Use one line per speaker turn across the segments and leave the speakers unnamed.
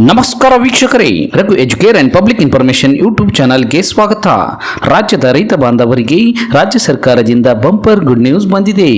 ನಮಸ್ಕಾರ ವೀಕ್ಷಕರೇ, Raghu Educare and public information YouTube ಚಾನಲ್ಗೆ ಸ್ವಾಗತ. ರಾಜ್ಯದ ರೈತ ಬಾಂಧವರಿಗೆ ರಾಜ್ಯ ಸರ್ಕಾರದಿಂದ ಬಂಪರ್ ಗುಡ್ ನ್ಯೂಸ್ ಬಂದಿದೆ.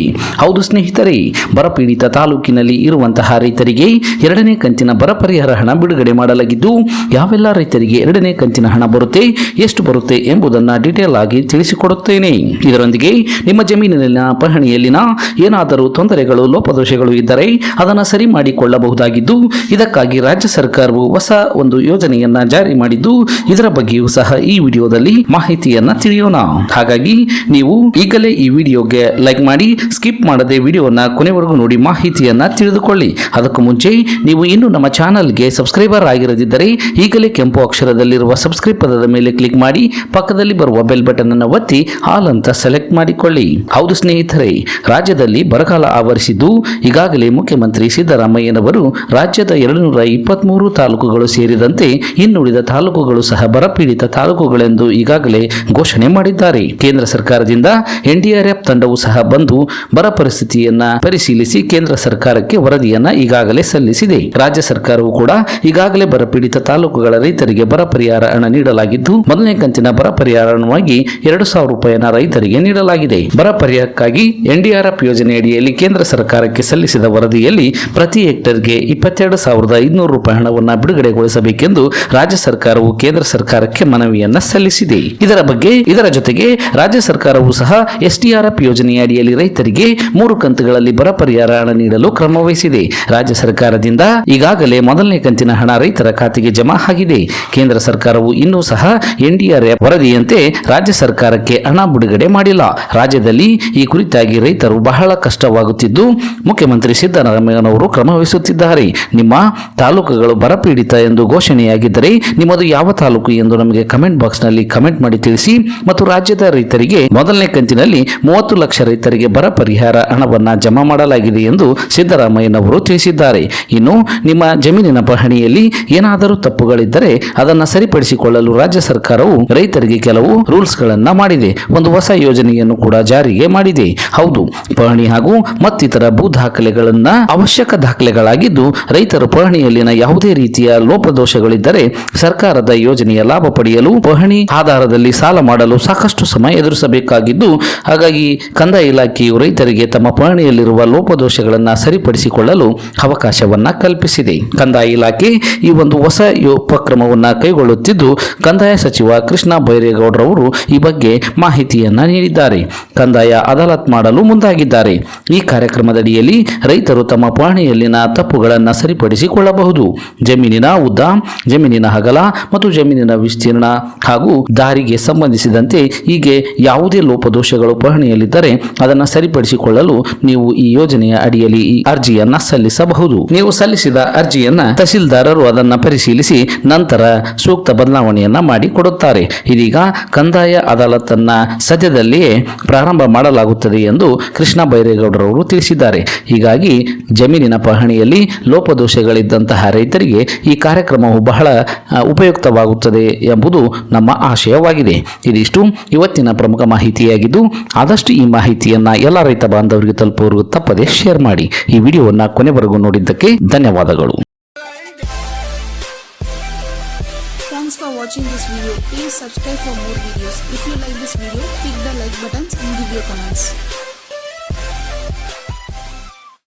ಹೌದು ಸ್ನೇಹಿತರೆ, ಬರಪೀಡಿತ ತಾಲೂಕಿನಲ್ಲಿ ಇರುವಂತಹ ರೈತರಿಗೆ ಎರಡನೇ ಕಂತಿನ ಬರ ಪರಿಹಾರ ಹಣ ಬಿಡುಗಡೆ ಮಾಡಲಾಗಿದ್ದು, ಯಾವೆಲ್ಲ ರೈತರಿಗೆ ಎರಡನೇ ಕಂತಿನ ಹಣ ಬರುತ್ತೆ, ಎಷ್ಟು ಬರುತ್ತೆ ಎಂಬುದನ್ನು ಡೀಟೇಲ್ ಆಗಿ ತಿಳಿಸಿಕೊಡುತ್ತೇನೆ. ಇದರೊಂದಿಗೆ, ನಿಮ್ಮ ಜಮೀನಿನಲ್ಲಿನ ಪಹಣಿಯಲ್ಲಿನ ಏನಾದರೂ ತೊಂದರೆಗಳು, ಲೋಪದೋಷಗಳು ಇದ್ದರೆ ಅದನ್ನು ಸರಿ ಮಾಡಿಕೊಳ್ಳಬಹುದಾಗಿದ್ದು, ಇದಕ್ಕಾಗಿ ರಾಜ್ಯ ಸರ್ಕಾರವು ಹೊಸ ಒಂದು ಯೋಜನೆಯನ್ನ ಜಾರಿ ಮಾಡಿದ್ದು, ಇದರ ಬಗ್ಗೆಯೂ ಸಹ ಈ ವಿಡಿಯೋದಲ್ಲಿ ಮಾಹಿತಿಯನ್ನ ತಿಳಿಯೋಣ. ಹಾಗಾಗಿ ನೀವು ಈಗಲೇ ಈ ವಿಡಿಯೋಗೆ ಲೈಕ್ ಮಾಡಿ, ಸ್ಕಿಪ್ ಮಾಡದೆ ವಿಡಿಯೋನ ಕೊನೆವರೆಗೂ ನೋಡಿ ಮಾಹಿತಿಯನ್ನ ತಿಳಿದುಕೊಳ್ಳಿ. ಅದಕ್ಕೂ ಮುಂಚೆ ನೀವು ಇನ್ನೂ ನಮ್ಮ ಚಾನಲ್ಗೆ ಸಬ್ಸ್ಕ್ರೈಬರ್ ಆಗಿರದಿದ್ದರೆ ಈಗಲೇ ಕೆಂಪು ಅಕ್ಷರದಲ್ಲಿರುವ ಸಬ್ಸ್ಕ್ರೈಬ್ ಪದದ ಮೇಲೆ ಕ್ಲಿಕ್ ಮಾಡಿ, ಪಕ್ಕದಲ್ಲಿ ಬರುವ ಬೆಲ್ ಬಟನ್ ಅನ್ನು ಒತ್ತಿ ಆಲ್ ಅಂತ ಸೆಲೆಕ್ಟ್ ಮಾಡಿಕೊಳ್ಳಿ. ಹೌದು ಸ್ನೇಹಿತರೆ, ರಾಜ್ಯದಲ್ಲಿ ಬರಗಾಲ ಆವರಿಸಿದ್ದು ಈಗಾಗಲೇ ಮುಖ್ಯಮಂತ್ರಿ ಸಿದ್ದರಾಮಯ್ಯನವರು ರಾಜ್ಯದ ಎರಡು ನೂರ ಇಪ್ಪತ್ಮೂರು ತಾಲೂಕುಗಳು ಸೇರಿದಂತೆ ಇನ್ನುಳಿದ ತಾಲೂಕುಗಳು ಸಹ ಬರಪೀಡಿತ ತಾಲೂಕುಗಳೆಂದು ಈಗಾಗಲೇ ಘೋಷಣೆ ಮಾಡಿದ್ದಾರೆ. ಕೇಂದ್ರ ಸರ್ಕಾರದಿಂದ ಎನ್ಡಿಆರ್ಎಫ್ ತಂಡವು ಸಹ ಬಂದು ಬರ ಪರಿಸ್ಥಿತಿಯನ್ನ ಪರಿಶೀಲಿಸಿ ಕೇಂದ್ರ ಸರ್ಕಾರಕ್ಕೆ ವರದಿಯನ್ನ ಈಗಾಗಲೇ ಸಲ್ಲಿಸಿದೆ. ರಾಜ್ಯ ಸರ್ಕಾರವು ಕೂಡ ಈಗಾಗಲೇ ಬರಪೀಡಿತ ತಾಲೂಕುಗಳ ರೈತರಿಗೆ ಬರ ಪರಿಹಾರ ಹಣ ನೀಡಲಾಗಿದ್ದು, ಮೊದಲನೇ ಕಂತಿನ ಬರ ಪರಿಹಾರ ಹಣವಾಗಿ ಎರಡು ಸಾವಿರ ರೂಪಾಯಿನ ರೈತರಿಗೆ ನೀಡಲಾಗಿದೆ. ಬರ ಪರಿಹಾರಕ್ಕಾಗಿ ಎನ್ಡಿಆರ್ಎಫ್ ಯೋಜನೆಯಡಿಯಲ್ಲಿ ಕೇಂದ್ರ ಸರ್ಕಾರಕ್ಕೆ ಸಲ್ಲಿಸಿದ ವರದಿಯಲ್ಲಿ ಪ್ರತಿ ಹೆಕ್ಟರ್ಗೆ ಇಪ್ಪತ್ತೆರಡು ಸಾವಿರದ ಐನೂರು ರೂಪಾಯಿ ಹಣವನ್ನು ಬಿಡುಗಡೆಗೊಳಿಸಬೇಕೆಂದು ರಾಜ್ಯ ಸರ್ಕಾರವು ಕೇಂದ್ರ ಸರ್ಕಾರಕ್ಕೆ ಮನವಿಯನ್ನ ಸಲ್ಲಿಸಿದೆ. ಇದರ ಬಗ್ಗೆ ಇದರ ಜೊತೆಗೆ ರಾಜ್ಯ ಸರ್ಕಾರವು ಸಹ ಎಸ್ಡಿಆರ್ಎಫ್ ಯೋಜನೆಯ ಅಡಿಯಲ್ಲಿ ರೈತರಿಗೆ ಮೂರು ಕಂತುಗಳಲ್ಲಿ ಬರ ಪರಿಹಾರ ಹಣ ನೀಡಲು ಕ್ರಮ ವಹಿಸಿದೆ. ರಾಜ್ಯ ಸರ್ಕಾರದಿಂದ ಈಗಾಗಲೇ ಮೊದಲನೇ ಕಂತಿನ ಹಣ ರೈತರ ಖಾತೆಗೆ ಜಮಾ ಆಗಿದೆ. ಕೇಂದ್ರ ಸರ್ಕಾರವು ಇನ್ನೂ ಸಹ ಎನ್ಡಿಆರ್ಎಫ್ ವರದಿಯಂತೆ ರಾಜ್ಯ ಸರ್ಕಾರಕ್ಕೆ ಹಣ ಬಿಡುಗಡೆ ಮಾಡಿಲ್ಲ. ರಾಜ್ಯದಲ್ಲಿ ಈ ಕುರಿತಾಗಿ ರೈತರು ಬಹಳ ಕಷ್ಟವಾಗುತ್ತಿದ್ದು ಮುಖ್ಯಮಂತ್ರಿ ಸಿದ್ದರಾಮಯ್ಯನವರು ಕ್ರಮವಹಿಸುತ್ತಿದ್ದಾರೆ ನಿಮ್ಮ ತಾಲೂಕುಗಳು ಬರಪೀಡಿತ ಎಂದು ಘೋಷಣೆಯಾಗಿದ್ದರೆ ನಿಮ್ಮದು ಯಾವ ತಾಲೂಕು ಎಂದು ನಮಗೆ ಕಮೆಂಟ್ ಬಾಕ್ಸ್ನಲ್ಲಿ ಕಮೆಂಟ್ ಮಾಡಿ ತಿಳಿಸಿ ಮತ್ತು ರಾಜ್ಯದ ರೈತರಿಗೆ ಮೊದಲನೇ ಕಂತಿನಲ್ಲಿ ಮೂವತ್ತು ಲಕ್ಷ ರೈತರಿಗೆ ಬರ ಪರಿಹಾರ ಹಣವನ್ನು ಜಮಾ ಮಾಡಲಾಗಿದೆ ಎಂದು ಸಿದ್ದರಾಮಯ್ಯನವರು ತಿಳಿಸಿದ್ದಾರೆ. ಇನ್ನು ನಿಮ್ಮ ಜಮೀನಿನ ಪಹಣಿಯಲ್ಲಿ ಏನಾದರೂ ತಪ್ಪುಗಳಿದ್ದರೆ ಅದನ್ನು ಸರಿಪಡಿಸಿಕೊಳ್ಳಲು ರಾಜ್ಯ ಸರ್ಕಾರವು ರೈತರಿಗೆ ಕೆಲವು ರೂಲ್ಸ್ಗಳನ್ನು ಮಾಡಿದೆ. ಒಂದು ಹೊಸ ಯೋಜನೆಯನ್ನು ಕೂಡ ಜಾರಿಗೆ ಮಾಡಿದೆ. ಹೌದು, ಪಹಣಿ ಹಾಗೂ ಮತ್ತಿತರ ಭೂ ದಾಖಲೆಗಳನ್ನ ಅವಶ್ಯಕ ದಾಖಲೆಗಳಾಗಿದ್ದು ರೈತರು ಪಹಣಿಯಲ್ಲಿನ ಯಾವುದೇ ರೀತಿಯ ಲೋಪದೋಷಗಳಿದ್ದರೆ ಸರ್ಕಾರದ ಯೋಜನೆಯ ಲಾಭ ಪಡೆಯಲು ಪಹಣಿ ಆಧಾರದಲ್ಲಿ ಸಾಲ ಮಾಡಲು ಸಾಕಷ್ಟು ಸಮಯ ಎದುರಿಸಬೇಕಾಗಿದ್ದು, ಹಾಗಾಗಿ ಕಂದಾಯ ಇಲಾಖೆಯು ರೈತರಿಗೆ ತಮ್ಮ ಪಹಣಿಯಲ್ಲಿರುವ ಲೋಪದೋಷಗಳನ್ನು ಸರಿಪಡಿಸಿಕೊಳ್ಳಲು ಅವಕಾಶವನ್ನ ಕಲ್ಪಿಸಿದೆ. ಕಂದಾಯ ಇಲಾಖೆ ಈ ಒಂದು ಹೊಸ ಉಪಕ್ರಮವನ್ನು ಕೈಗೊಳ್ಳುತ್ತಿದ್ದು, ಕಂದಾಯ ಸಚಿವ ಕೃಷ್ಣ ಬೈರೇಗೌಡರವರು ಈ ಬಗ್ಗೆ ಮಾಹಿತಿಯನ್ನ ನೀಡಿದ್ದಾರೆ. ಕಂದಾಯ ಅದಾಲತ್ ಮಾಡಲು ಮುಂದಾಗಿದ್ದಾರೆ. ಈ ಕಾರ್ಯಕ್ರಮದಡಿಯಲ್ಲಿ ರೈತರು ತಮ್ಮ ಪಹಣಿಯಲ್ಲಿನ ತಪ್ಪುಗಳನ್ನು ಸರಿಪಡಿಸಿಕೊಳ್ಳಬಹುದು. ಜಮೀನಿನ ಉದ್ದ, ಜಮೀನಿನ ಅಗಲ ಮತ್ತು ಜಮೀನಿನ ವಿಸ್ತೀರ್ಣ ಹಾಗೂ ದಾರಿಗೆ ಸಂಬಂಧಿಸಿದಂತೆ ಹೀಗೆ ಯಾವುದೇ ಲೋಪದೋಷಗಳು ಪಹಣಿಯಲ್ಲಿದ್ದರೆ ಅದನ್ನು ಸರಿಪಡಿಸಿಕೊಳ್ಳಲು ನೀವು ಈ ಯೋಜನೆಯ ಅಡಿಯಲ್ಲಿ ಈ ಅರ್ಜಿಯನ್ನ ಸಲ್ಲಿಸಬಹುದು. ನೀವು ಸಲ್ಲಿಸಿದ ಅರ್ಜಿಯನ್ನ ತಹಸೀಲ್ದಾರರು ಅದನ್ನು ಪರಿಶೀಲಿಸಿ ನಂತರ ಸೂಕ್ತ ಬದಲಾವಣೆಯನ್ನ ಮಾಡಿ ಕೊಡುತ್ತಾರೆ. ಇದೀಗ ಕಂದಾಯ ಅದಾಲತನ್ನ ಸದ್ಯದಲ್ಲಿಯೇ ಪ್ರಾರಂಭ ಮಾಡಲಾಗುತ್ತದೆ ಎಂದು ಕೃಷ್ಣ ಬೈರೇಗೌಡರವರು ತಿಳಿಸಿದ್ದಾರೆ. ಹೀಗಾಗಿ ಜಮೀನಿನ ಪಹಣಿಯಲ್ಲಿ ಲೋಪದೋಷಗಳಿದ್ದಂತಹ ರೈತರಿಗೆ ಈ ಕಾರ್ಯಕ್ರಮವು ಬಹಳ ಉಪಯುಕ್ತವಾಗುತ್ತದೆ ಎಂಬುದು ನಮ್ಮ ಆಶಯವಾಗಿದೆ ಇದಿಷ್ಟು ಇವತ್ತಿನ ಪ್ರಮುಖ ಮಾಹಿತಿಯಾಗಿದ್ದು ಆದಷ್ಟು ಈ ಮಾಹಿತಿಯನ್ನು ಎಲ್ಲ ರೈತ ಬಾಂಧವರಿಗೆ ತಲುಪುವವರೆಗೂ ತಪ್ಪದೆ ಶೇರ್ ಮಾಡಿ ಈ ವಿಡಿಯೋವನ್ನು ಕೊನೆವರೆಗೂ ನೋಡಿದ್ದಕ್ಕೆ ಧನ್ಯವಾದಗಳು
Thanks for watching this video. Please subscribe for more videos. If you like this video, click the like buttons and give your comments.